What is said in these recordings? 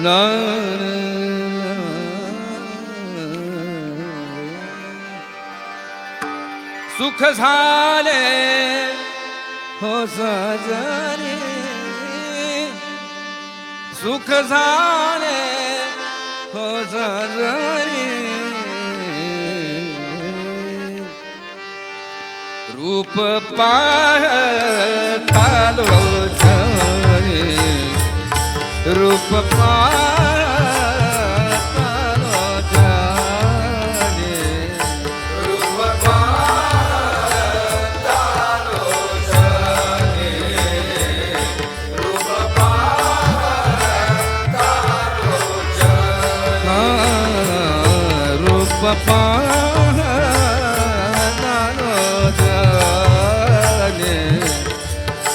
No, no. सुख झाले. हो सजरे सुख झाले. हो सजरे रूप पाहतालो रूप पाह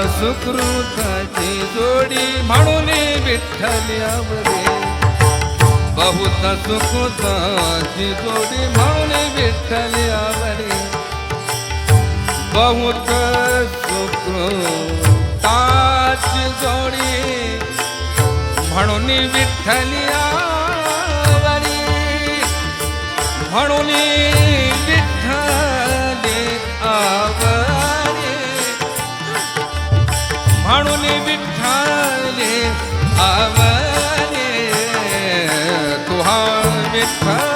सुकृताची जोडी म्हणून विठ्ठल्यावरे बहुत सुकृताची जोडी म्हणून विठ्ठल्यावरे बहुत सुकृताची जोडी म्हणून विठ्ठल्यावरी म्हणून આવને તુહાર વિઠ્ઠલ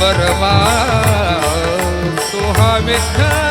બરવા તુહા વિઠ્ઠલ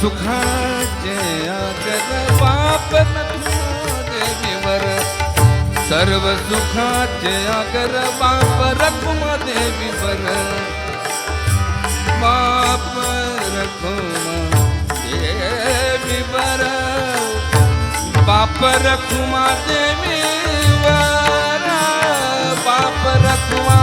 सर्व सुखाचे आगर देवीवर सर्व सुखाचे आगर बाप रखुमा देवीवर बाप रखुमा देवीवर बाप रखुमा देवीवर बाप रखुमा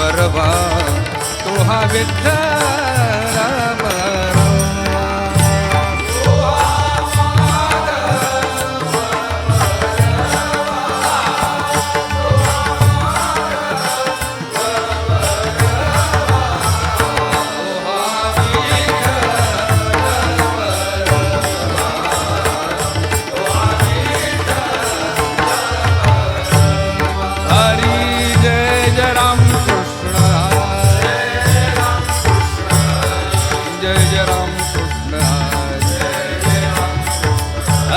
बरवा। तो तुहा विठ्ठला